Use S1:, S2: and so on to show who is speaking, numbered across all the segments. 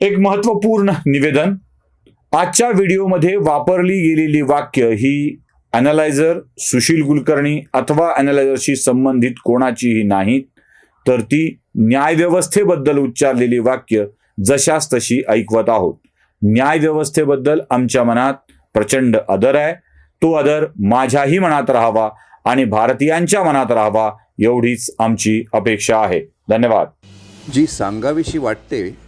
S1: एक महत्त्वपूर्ण निवेदन. आजच्या व्हिडिओमध्ये वापरली गेलेली वाक्य ही ॲनालायझर सुशील कुलकर्णी अथवा अनालायझरशी संबंधित कोणाचीही नाहीत तर ती न्यायव्यवस्थेबद्दल उच्चारलेली वाक्य जशास तशी ऐकवत आहोत. न्यायव्यवस्थेबद्दल आमच्या मनात प्रचंड आदर आहे. तो आदर माझ्याही मनात राहावा आणि भारतीयांच्या मनात राहावा एवढीच आमची अपेक्षा आहे. धन्यवाद.
S2: जी सांगावीशी वाटते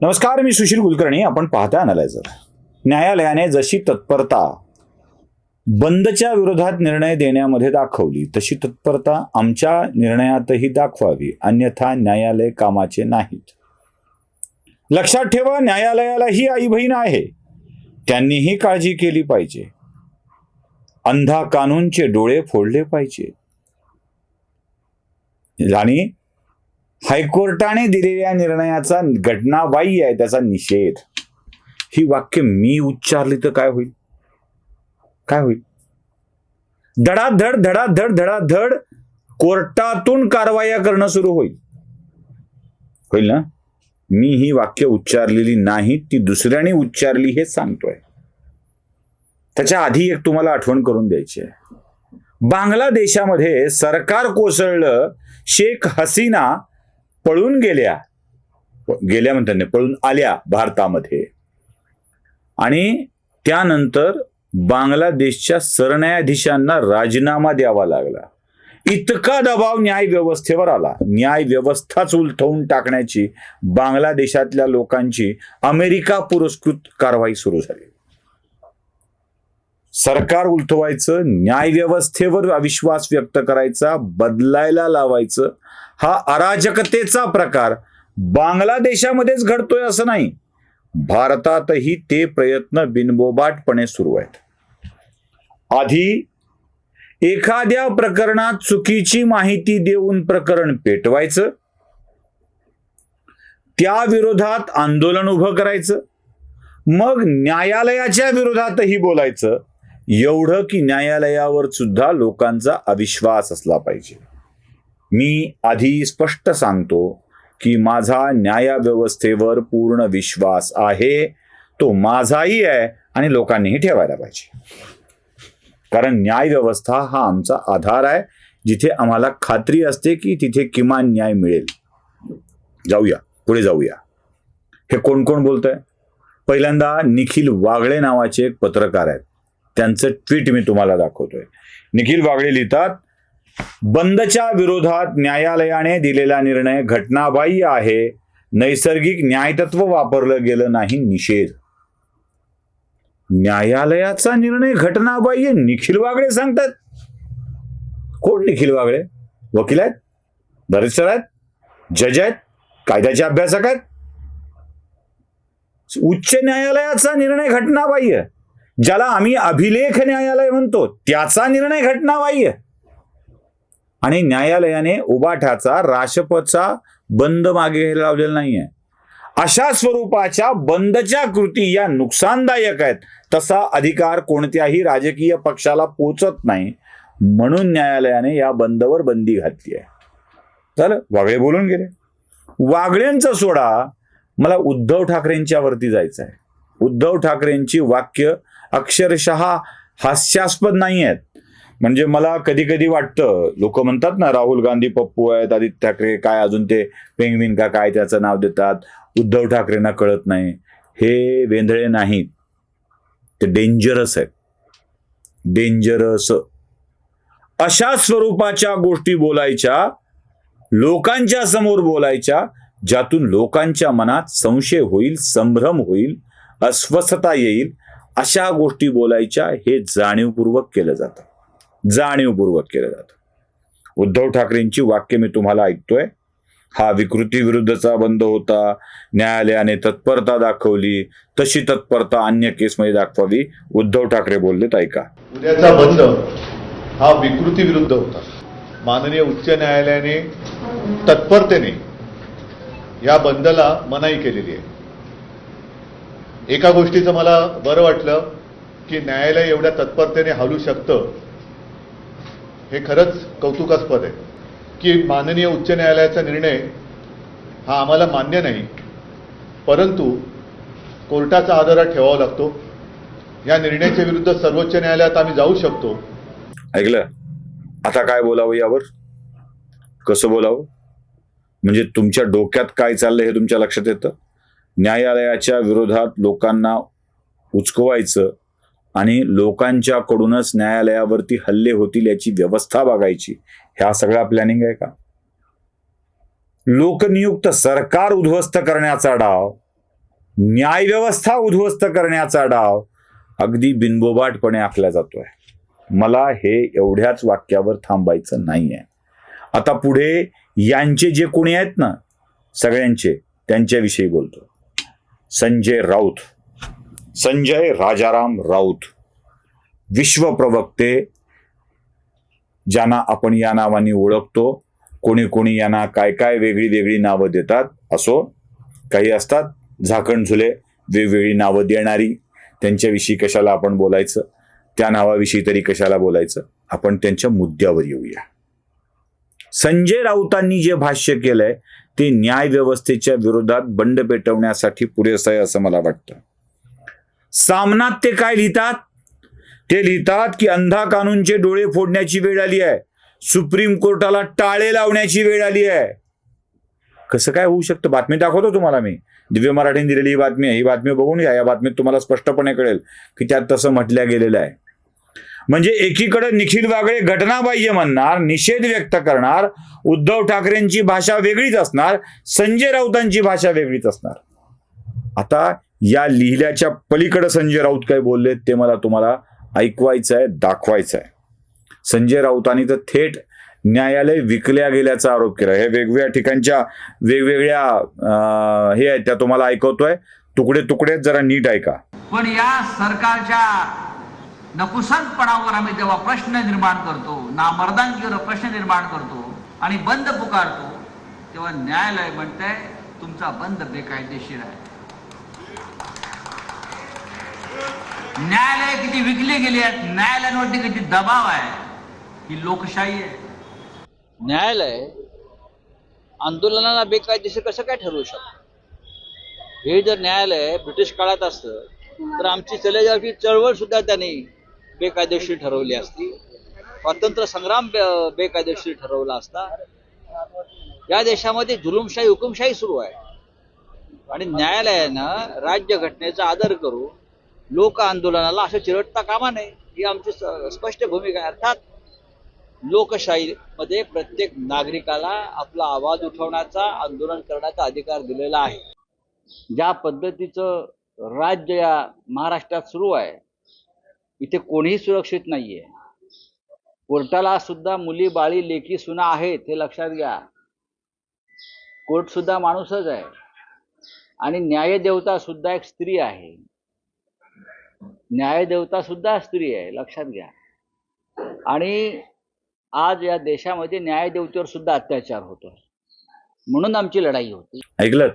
S1: नमस्कार मी सुशील कुलकर्णी. आपण पाहता अनालायझर न्यायालयाने जशी तत्परता बंदच्या विरोधात निर्णय देण्यामध्ये दाखवली तशी तत्परता आमच्या निर्णयातही दाखवावी अन्यथा न्यायालय कामाचे नाहीत. लक्षात ठेवा न्यायालयालाही आई बहीण आहे. त्यांनीही काळजी केली पाहिजे. अंधा कानूनचे डोळे फोडले पाहिजे. आणि हायकोर्टाने दिलेल्या निर्णयाचा घटनाबाह्य आहे त्याचा निषेध. ही वाक्य मी उच्चारली तर काय होईल? काय होईल? धडाधड धडाधड धडाधड कोर्टातून कारवाया करणं सुरू होईल. होईल ना? मी ही वाक्य उच्चारलेली नाही ती दुसऱ्याने उच्चारली हे सांगतोय. त्याच्या आधी एक तुम्हाला आठवण करून द्यायची आहे. बांगलादेशामध्ये सरकार कोसळलं शेख हसीना पळून गेल्या. गेल्या म्हणतात नाही, पळून आल्या भारतामध्ये. आणि त्यानंतर बांगलादेशच्या सरन्यायाधीशांना राजीनामा द्यावा लागला. इतका दबाव न्याय व्यवस्थेवर आला. न्याय व्यवस्थाच उलथवून टाकण्याची बांगलादेशातल्या लोकांची अमेरिका पुरस्कृत कारवाई सुरू झाली. सरकार उलथवायचं न्याय व्यवस्थेवर अविश्वास व्यक्त करायचा बदलायला लावायचं हा अराजकतेचा प्रकार बांगलादेशामध्येच घडतोय असं नाही. भारतातही ते प्रयत्न बिनबोबाटपणे सुरू आहेत. आधी एखाद्या प्रकरणात चुकीची माहिती देऊन प्रकरण पेटवायचं त्या विरोधात आंदोलन उभं करायचं मग न्यायालयाच्या विरोधातही बोलायचं एवढं की न्यायालयावर सुद्धा लोकांचा अविश्वास असला पाहिजे. मी आधी स्पष्ट सांगतो की माझा न्यायव्यवस्थेवर पूर्ण विश्वास आहे तो माझाही आहे आणि लोकांनीही ठेवायला पाहिजे. कारण न्यायव्यवस्था हा आमचा आधार आहे जिथे आम्हाला खात्री असते की तिथे किमान न्याय मिळेल. जाऊया पुढे जाऊया. हे कोण कोण बोलत आहे पहिल्यांदा निखिल वागळे नावाचे एक पत्रकार आहेत. त्यांचं ट्विट मी तुम्हाला दाखवतोय. निखिल वागळे लिहितात बंदच्या विरोधात न्यायालयाने दिलेला निर्णय घटनाबाह्य आहे. नैसर्गिक न्यायतत्व वापरलं गेलं नाही निषेध. न्यायालयाचा निर्णय घटनाबाह्य निखिल वागळे सांगतात. कोण निखिल वागळे? वकील आहेत? बरेचसे आहेत? जज आहेत? कायद्याचे अभ्यासक आहेत? उच्च न्यायालयाचा निर्णय घटनाबाह्य. ज्याला आम्ही अभिलेख न्यायालय म्हणतो त्याचा निर्णय घटनाबाह्य आणि न्यायालयाने उबाठाचा राशपचा बंद मागे लावलेला नाहीये. अशा स्वरूपाच्या बंदच्या कृती या नुकसानदायक आहेत तसा अधिकार कोणत्याही राजकीय पक्षाला पोचत नाही म्हणून न्यायालयाने या बंदवर बंदी घातली आहे. झालं वागळे बोलून गेले. वागळ्यांचा सोडा मला उद्धव ठाकरेंच्या वरती जायचं आहे उद्धव ठाकरेंची वाक्य अक्षरशः हास्यास्पद नाही आहेत म्हणजे मला कधी कधी वाटतं लोक म्हणतात ना राहुल गांधी पप्पू आहेत आदित्य ठाकरे काय अजून ते पेंगविन का काय त्याचं नाव देतात उद्धव ठाकरेंना कळत नाही. हे वेंधळे नाहीत. ते डेंजरस आहेत. डेंजरस अशा स्वरूपाच्या गोष्टी बोलायच्या लोकांच्या समोर बोलायच्या ज्यातून लोकांच्या मनात संशय होईल संभ्रम होईल अस्वस्थता येईल अशा गोष्टी बोलायच्या हे जाणीवपूर्वक केलं जातं. जाणीवपूर्वक केलं जातं. उद्धव ठाकरेंची वाक्य मी तुम्हाला ऐकतोय. हा विकृती विरुद्धचा बंद होता. न्यायालयाने तत्परता दाखवली. तशी तत्परता अन्य केसमध्ये दाखवावी. उद्धव ठाकरे बोललेत ऐका.
S3: उद्याचा बंद हा विकृती विरुद्ध होता. माननीय उच्च न्यायालयाने तत्परतेने या बंदला मनाई केलेली आहे. एका गोष्टीचं मला बरं वाटलं की न्यायालय एवढ्या तत्परतेने हलू शकतं हे खरंच कौतुकास्पद आहे. की माननीय उच्च न्यायालयाचा निर्णय हा आम्हाला मान्य नाही परंतु कोर्टाचा आदरा ठेवावा लागतो. या निर्णयाच्या विरुद्ध सर्वोच्च न्यायालयात आम्ही जाऊ शकतो.
S1: ऐकलं? आता काय बोलावं यावर? कसं बोलावं? म्हणजे तुमच्या डोक्यात काय चाललंय हे तुमच्या लक्षात येतं? न्यायालयाच्या विरोधात लोकांना उचकवायचं आणि लोकांच्याकडूनच न्यायालयावरती हल्ले होतील याची व्यवस्था बघायची. ह्या सगळ्या प्लॅनिंग आहे का? लोकनियुक्त सरकार उद्ध्वस्त करण्याचा डाव न्यायव्यवस्था उद्ध्वस्त करण्याचा डाव अगदी बिनबोबाटपणे आखला जातोय. मला हे एवढ्याच वाक्यावर थांबायचं नाहीये. आता पुढे यांचे जे कोणी आहेत ना सगळ्यांचे त्यांच्याविषयी बोलतो. संजय राऊत. संजय राजाराम राऊत. विश्वप्रवक्ते ज्यांना आपण या नावाने ओळखतो कोणी कोणी यांना काय काय वेगळी वेगळी नावं देतात असो काही असतात झाकण झुले वेगवेगळी नावं देणारी त्यांच्याविषयी कशाला आपण बोलायचं त्या नावाविषयी तरी कशाला बोलायचं आपण त्यांच्या मुद्द्यावर येऊया. संजय राऊतांनी जे भाष्य केलंय ते न्याय व्यवस्थेच्या विरोधात बंड पेटवण्यासाठी पुरेसं आहे असं मला वाटतं. सामनात ते काय लिहितात? ते लिहितात की अंधा कानूनचे डोळे फोडण्याची वेळ आली आहे. सुप्रीम कोर्टाला टाळे लावण्याची वेळ आली आहे. कसं काय होऊ शकतं? बातमी दाखवतो तुम्हाला मी. दिव्य मराठीने दिलेली ही बातमी आहे. ही बातमी बघून घ्या. या बातमीत तुम्हाला स्पष्टपणे कळेल की त्यात तसं म्हटल्या गेलेलं आहे. म्हणजे एकीकडे निखिल वागळे घटनाबाह्य म्हणणार निषेध व्यक्त करणार उद्धव ठाकरेंची भाषा वेगळीच असणार संजय राऊतांची भाषा वेगळीच असणार. आता या लिहिल्याच्या पलीकडे संजय राऊत काय बोलले ते मला तुम्हाला ऐकवायचं आहे दाखवायचं आहे संजय राऊतांनी तर थेट न्यायालय विकल्या गेल्याचा आरोप केला. हे वेगवेगळ्या ठिकाणच्या वेगवेगळ्या हे आहेत त्या तुम्हाला ऐकवतोय. तुकडे तुकडे जरा नीट ऐका.
S4: पण या सरकारच्या नपुसकपणावर आम्ही तेव्हा प्रश्न निर्माण करतो नामर्दांकीवर प्रश्न निर्माण करतो आणि बंद पुकारतो. तेव्हा न्यायालय म्हणतंय तुमचा बंद बेकायदेशीर आहे. न्यायालय किती विकली गेली आहेत न्यायालयांवरती किती दबाव आहे ही लोकशाही आहे.
S5: न्यायालय आंदोलनाला बेकायदेशीर कसं काय ठरवू शकतं? हे जर न्यायालय ब्रिटिश काळात असतं तर आमची चलेजावची चळवळ सुद्धा त्यांनी बेकायदेशीर ठरवली असती. स्वातंत्र्य संग्राम बे- बेकायदेशीर ठरवला असता. या देशामध्ये जुलुमशाही हुकुमशाही सुरू आहे. आणि न्यायालयानं राज्यघटनेचा आदर करू लोक आंदोलनाला असं चिरडता कामा नये ही आमची स्पष्ट भूमिका आहे. अर्थात लोकशाहीमध्ये प्रत्येक नागरिकाला आपला आवाज उठवण्याचा आंदोलन करण्याचा अधिकार दिलेला आहे. ज्या पद्धतीचं राज्य या महाराष्ट्रात सुरू आहे इथे कोणीही सुरक्षित नाहीये. कोर्टाला सुद्धा मुली बाळी लेखी सुना आहेत हे लक्षात घ्या. कोर्ट सुद्धा माणूसच आहे. आणि न्यायदेवता सुद्धा एक स्त्री आहे. न्यायदेवता सुद्धा स्त्री आहे लक्षात घ्या. आणि आज या देशामध्ये न्यायदेवतेवर सुद्धा अत्याचार होतोय. म्हणून आमची लढाई होती.
S1: ऐकलं?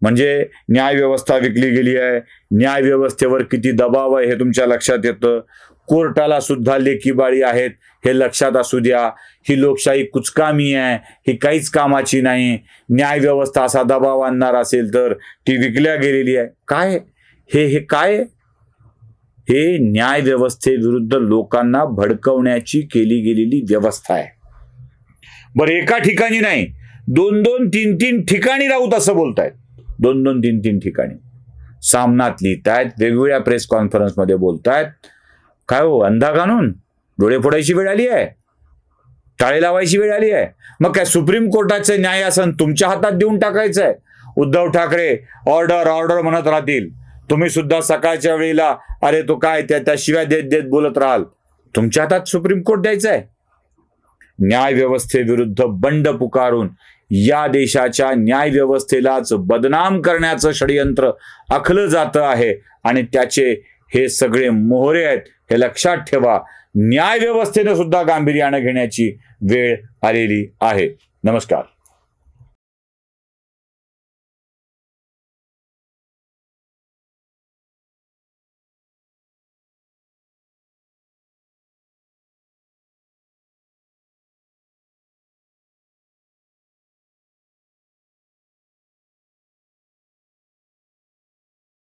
S1: म्हणजे न्याय व्यवस्था विकली गेली आहे. न्याय व्यवस्थेवर किती दबाव आहे हे तुमच्या लक्षात येतं? कोर्टाला सुद्धा लेखीबाळी आहेत. हे लक्षात असू द्या. ही लोकशाही कुचकामी आहे. ही काहीच कामाची नाही. न्याय व्यवस्था असा दबाव आणणार असेल तर ती विकल्या गेलेली आहे. काय? हे हे काय? हे न्याय व्यवस्थेविरुद्ध लोकांना भडकवण्याची केली गेलेली व्यवस्था आहे. बरं एका ठिकाणी नाही. दोन दोन तीन तीन ठिकाणी राहूत असं बोलतायत. दोन दोन तीन तीन ठिकाणी. सामनात लिहितायत वेगवेगळ्या प्रेस कॉन्फरन्समध्ये बोलतायत. काय हो अंधा कानून? डोळे फोडायची वेळ आली आहे? टाळी लावायची वेळ आली आहे? मग काय सुप्रीम कोर्टाचं न्यायासन तुमच्या हातात देऊन टाकायचं आहे उद्धव ठाकरे ऑर्डर ऑर्डर म्हणत राहतील. तुम्ही सुद्धा सकाळच्या वेळेला अरे तो काय त्या त्याशिवाय देत देत बोलत राहाल. तुमच्या हातात सुप्रीम कोर्ट द्यायचं आहे न्यायव्यवस्थेविरुद्ध बंड पुकारून या देशाच्या न्यायव्यवस्थेलाच बदनाम करण्याचं षडयंत्र आखलं जातं आहे आणि त्याचे हे सगळे मोहरे आहेत हे लक्षात ठेवा. न्यायव्यवस्थेने सुद्धा गांभीर्यानं घेण्याची वेळ आलेली आहे. नमस्कार.